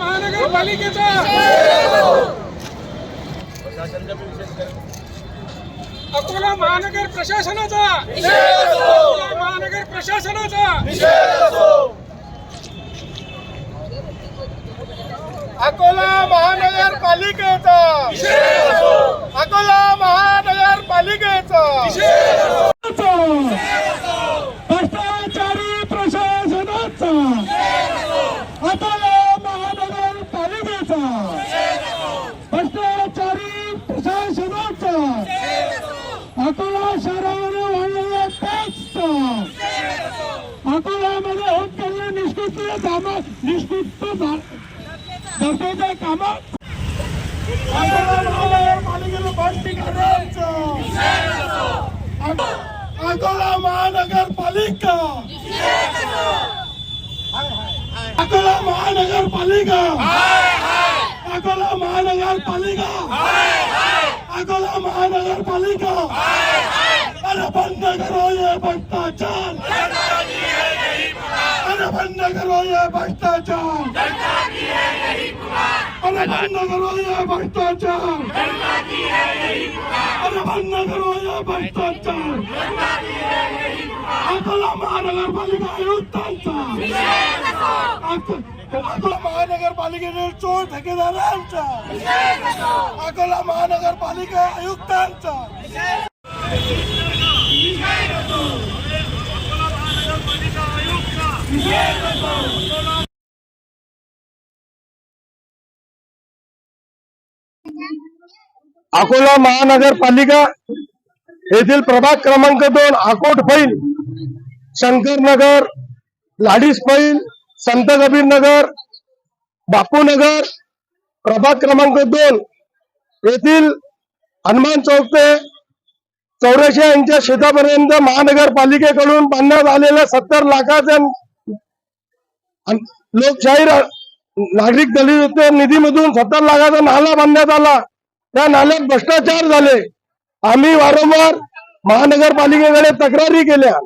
महानगरपालिकेचा! अकोला महानगर प्रशासनाचा! अकोला महानगर प्रशासनाचा! अकोला महानगरपालिकेचा! अकोला महानगरपालिकेचा! भ्रष्टाचारी प्रशासनाचा! अकोला अकोला शहरावर वाढलेल्या टॅक्स अकोल्यामध्ये होत गेलेल्या निष्कृतीय काम निष्कृत दर्जाच्या काम. महानगरपालिकेला बंदी करायचं अकोला महानगरपालिका. अकोला महानगरपालिका. अकोला महानगरपालिका. अकोला महानगरपालिका अरे बंद करो ये भ्रष्टाचार अरे बंद करो ये भ्रष्टाचार अरे बंद करो ये भ्रष्टाचार अरे बंद करो ये भ्रष्टाचार अकोला महानगरपालिका आयुक्तांचा अको- अकोला महानगरपालिकेने चोर ठेकेदारांचा. अकोला महानगरपालिका आयुक्तांचा. अकोला महानगरपालिका येथील प्रभाग क्रमांक दोन आकोट फैल शंकरनगर लाडीस फैल संत कबीर नगर बापूनगर प्रभात क्रमांक दोन येथील हनुमान चौक ते चौऱ्याऐंशी यांच्या शेतापर्यंत महानगरपालिकेकडून बांधण्यात आलेल्या सत्तर लाखाच्या लोकशाही नागरिक दलित निधीमधून सत्तर लाखाचा नाला बांधण्यात आला. त्या नाल्यात भ्रष्टाचार झाले. आम्ही वारंवार महानगरपालिकेकडे तक्रारी केल्या.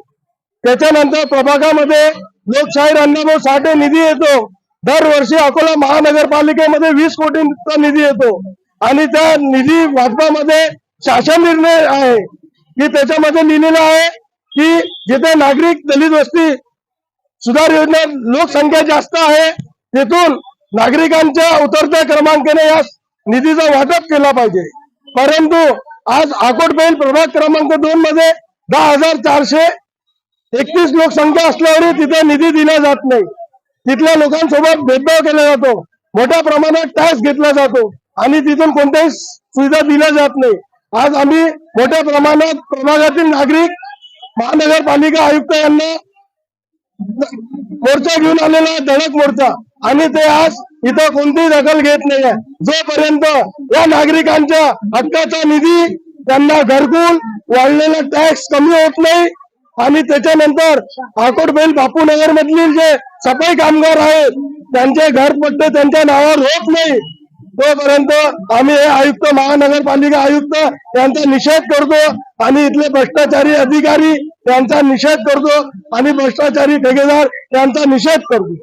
त्याच्यानंतर प्रभागामध्ये लोकशाहीर अण्णाभाऊ साठे निधी येतो. दरवर्षी अकोला महानगरपालिकेमध्ये वीस कोटींचा निधी येतो. आणि त्या निधी वाटपामध्ये शासन निर्णय आहे. की त्याच्यामध्ये लिहिलेलं आहे की जिथे नागरिक दलित वस्ती सुधार योजना लोकसंख्या जास्त आहे तिथून नागरिकांच्या उतरत्या क्रमांकाने या निधीचा वाटप केला पाहिजे. परंतु आज अकोटबेल प्रभाग क्रमांक दोन मध्ये दहा हजार चारशे एकतीस लोकसंख्या असल्यावरही तिथे निधी दिला जात नाही. तिथल्या लोकांसोबत भेदभाव केला जातो. मोठ्या प्रमाणात टॅक्स घेतला जातो. आणि तिथून कोणत्याही सुविधा दिल्या जात नाही. आज आम्ही मोठ्या प्रमाणात प्रभागातील नागरिक महानगरपालिका आयुक्त यांना मोर्चा घेऊन आलेला धडक मोर्चा. आणि ते आज इथं कोणतीही दखल घेत नाहीये. जोपर्यंत या नागरिकांच्या हक्काचा निधी त्यांना घरकुल वाढलेला टॅक्स कमी होत नाही आणि त्याच्यानंतर आकोटबेल बापूनगर मधील जे सफाई कामगार आहेत त्यांचे घरपट्टे त्यांच्या नावावर होत नाही. तोपर्यंत आम्ही हे आयुक्त महानगरपालिका आयुक्त यांचा निषेध करतो आणि इथले भ्रष्टाचारी अधिकारी यांचा निषेध करतो आणि भ्रष्टाचारी ठेकेदार यांचा निषेध करतो.